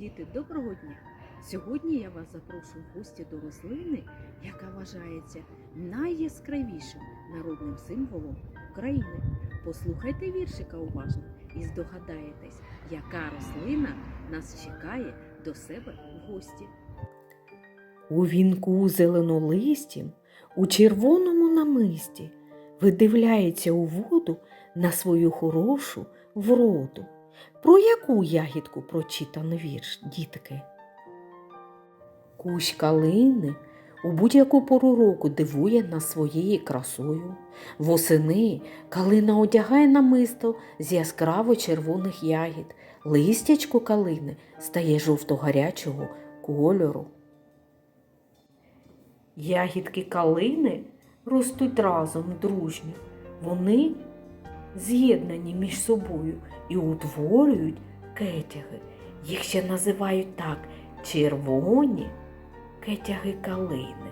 Діти, доброго дня! Сьогодні я вас запрошую в гості до рослини, яка вважається найяскравішим народним символом України. Послухайте віршика уважно і здогадаєтесь, яка рослина нас чекає до себе в гості. У вінку зеленолистім, у червоному намисті, видивляється у воду на свою хорошу вроду. Про яку ягідку прочитано вірш, дітки? Кущ калини у будь-яку пору року дивує нас своєю красою. Восени калина одягає намисто з яскраво червоних ягід. Листячко калини стає жовто-гарячого кольору. Ягідки калини ростуть разом дружньо. Вони з'єднані між собою і утворюють кетяги. Їх ще називають так червоні кетяги калини.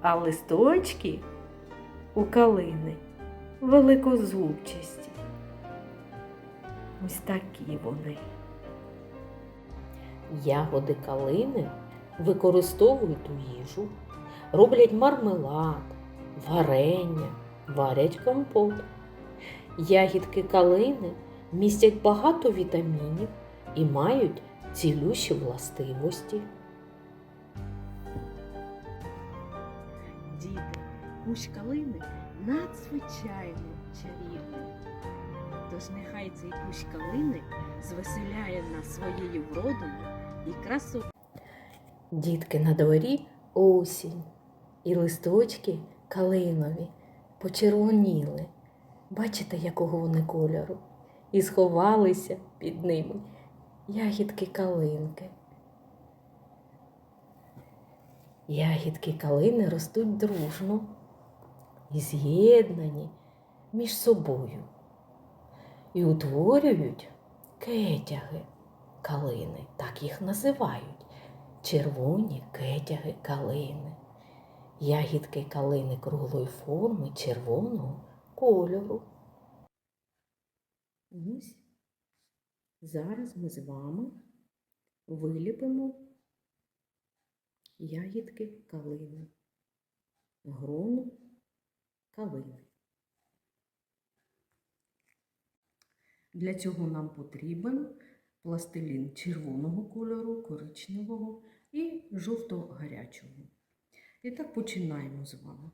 А листочки у калини великозубчасті. Ось такі вони. Ягоди калини використовують у їжу, роблять мармелад, варення, варять компот. Ягідки калини містять багато вітамінів і мають цілющі властивості. Діти, кущ калини надзвичайно чарівний. Тож нехай цей кущ калини звеселяє нас своєю вродою і красою. Дітки на дворі осінь, і листочки калинові почервоніли. Бачите, якого вони кольору? І сховалися під ними ягідки калинки. Ягідки калини ростуть дружно і з'єднані між собою і утворюють кетяги калини, так їх називають червоні кетяги калини. Ягідки калини круглої форми червоного кольору. Ось зараз ми з вами виліпимо ягідки калини, грону калини. Для цього нам потрібен пластилін червоного кольору, коричневого і жовто-гарячого. І так починаємо з вами.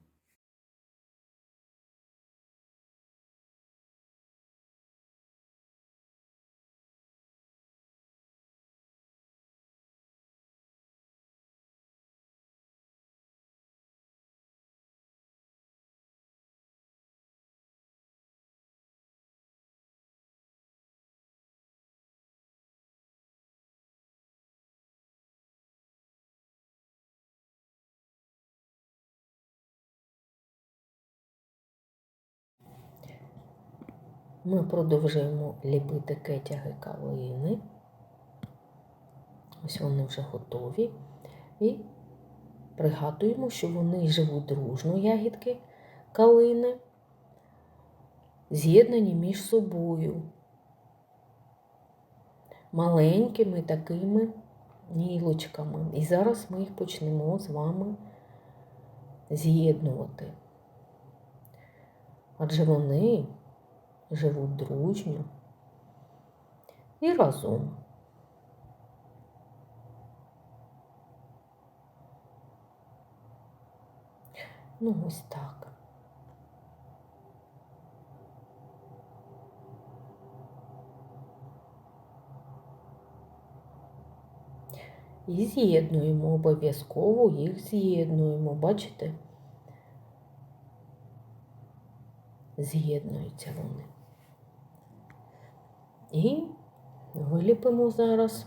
Ми продовжуємо ліпити кетяги калини. Ось вони вже готові. І пригадуємо, що вони живуть дружно, ягідки калини, з'єднані між собою. Маленькими такими нілочками. І зараз ми їх почнемо з вами з'єднувати. Адже вони живуть дружньо і разом. Ну, ось так. І з'єднуємо, обов'язково їх з'єднуємо, бачите? З'єднуються вони. І виліпимо зараз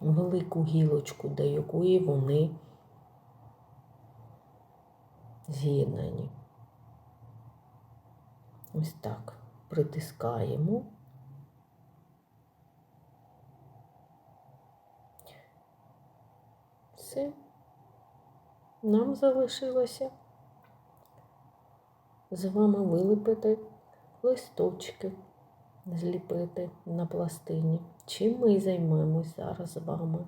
велику гілочку, до якої вони з'єднані. Ось так притискаємо. Все. Нам залишилося з вами вилепити листочки, зліпити на пластині. Чим ми і займемось зараз з вами.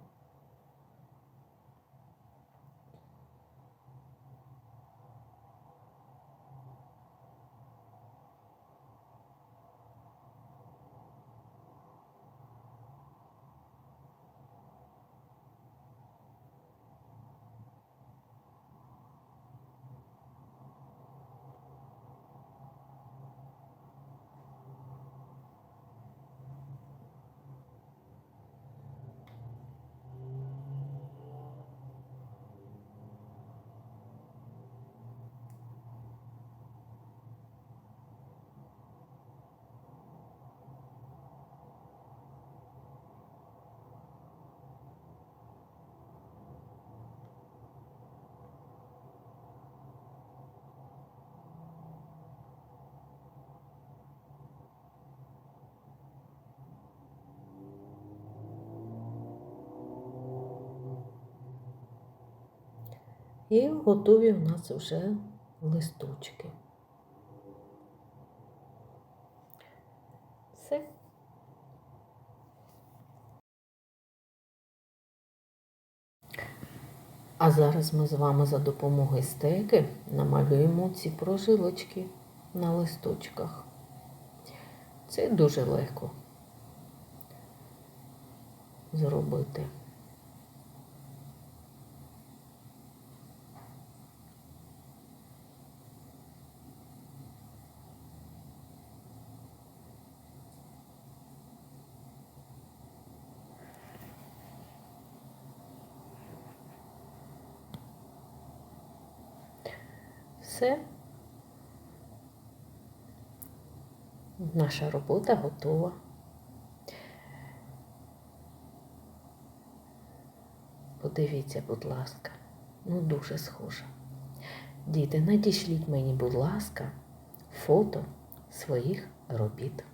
І готові у нас вже листочки. Все. А зараз ми з вами за допомогою стеки намалюємо ці прожилочки на листочках. Це дуже легко зробити. Все. Наша робота готова. Подивіться, будь ласка, ну дуже схоже. Діти, надішліть мені, будь ласка, фото своїх робіт.